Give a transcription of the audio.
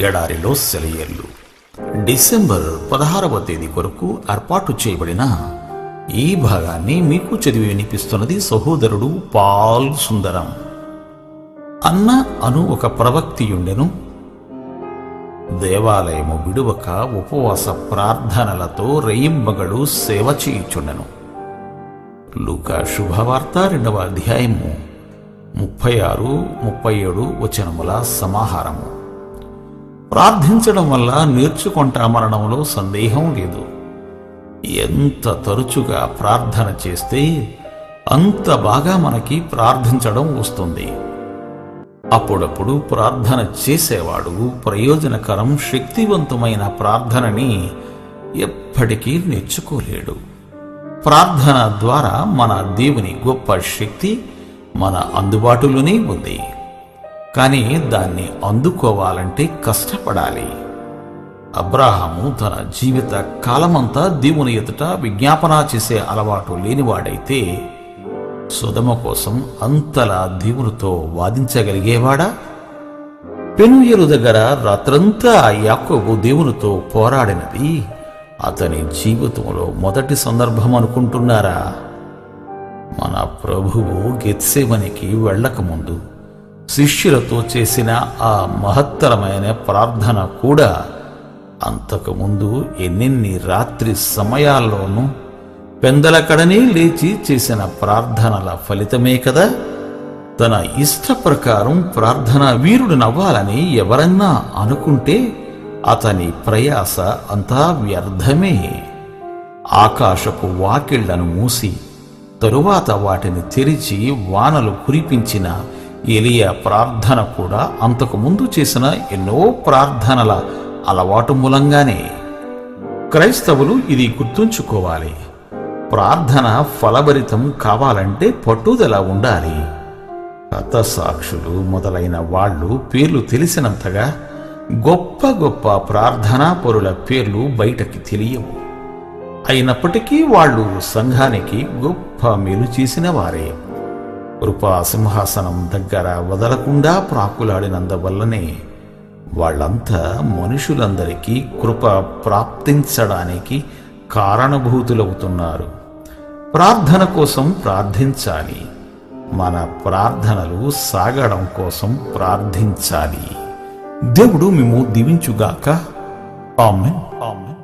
ఎడారిలో సెలయేర్లు. డిసెంబర్ పదహారవ తేదీ కొరకు ఏర్పాటు చేయబడిన ఈ భాగాన్ని మీకు చదివి వినిపిస్తున్నది సహోదరుడు పాల్ సుందరం. అన్న అను ఒక ప్రవక్తియుండెను. దేవాలయము విడువక ఉపవాస ప్రార్థనలతో రెయింబగడు సేవ చేయుచుండెను. లూకా శుభవార్త రెండవ అధ్యాయము ముప్పై ఆరు ముప్పై ఏడు వచనముల సమాహారము. ప్రార్థించడం వల్ల నేర్చుకుంటా మరణంలో సందేహం లేదు. ఎంత తరచుగా ప్రార్థన చేస్తే అంత బాగా మనకి ప్రార్థించడం వస్తుంది. అప్పుడప్పుడు ప్రార్థన చేసేవాడు ప్రయోజనకరం శక్తివంతమైన ప్రార్థనని ఎప్పటికీ నేర్చుకోలేడు. ప్రార్థన ద్వారా మన దేవుని గొప్ప శక్తి మన అందుబాటులోనే ఉంది. కానీ దాన్ని అందుకోవాలంటే కష్టపడాలి. అబ్రాహాము తన జీవిత కాలమంతా దేవుని ఎదుట విజ్ఞాపన చేసే అలవాటు లేనివాడైతే సుధమ కోసం అంతలా దేవునితో వాదించగలిగేవాడా? పెనుయలు దగ్గర రాత్రంతా యాకోబు దేవునితో పోరాడినది అతని జీవితంలో మొదటి సందర్భం అనుకుంటున్నారా? మన ప్రభువు గెత్సేమనికి వెళ్ళకముందు శిష్యులతో చేసిన ఆ మహత్తరమైన ప్రార్థన కూడా అంతకుముందు ఎన్నెన్ని రాత్రి సమయాల్లోనూ పెందలకడనే లేచి చేసిన ప్రార్థనల ఫలితమే కదా? తన ఇష్ట ప్రకారం ప్రార్థన వీరుడు నవ్వాలని ఎవరన్నా అనుకుంటే అతని ప్రయాస అంతా వ్యర్థమే. ఆకాశపు వాకిళ్ళను మూసి తరువాత వాటిని తెరిచి వానలు కురిపించిన ఎలియా ప్రార్థన కూడా అంతకు ముందు చేసిన ఎన్నో ప్రార్థనల అలవాటు మూలంగానే. క్రైస్తవులు ఇది గుర్తుంచుకోవాలి. ప్రార్థన ఫలభరితం కావాలంటే పట్టుదల ఉండాలి. సాక్షులు మొదలైన వాళ్ళు పేర్లు తెలిసినంతగా గొప్ప గొప్ప ప్రార్థనా పరుల పేర్లు బయటకి తెలియవు. అయినప్పటికీ వాళ్ళు సంఘానికి గొప్ప మేలు చేసిన వారే. కృపాసింహాసనం దగ్గర వదలకుండా ప్రాకులాడినందువల్లనే వాళ్ళంతా మనుషులందరికీ కృప ప్రాప్తించడానికి కారణభూతులవుతున్నారు. ప్రార్థన కోసం ప్రార్థించాలి. మన ప్రార్థనలు సాగడం కోసం ప్రార్థించాలి. దేవుడు మేము దీవించుగాక. ఆమెన్. ఆమెన్.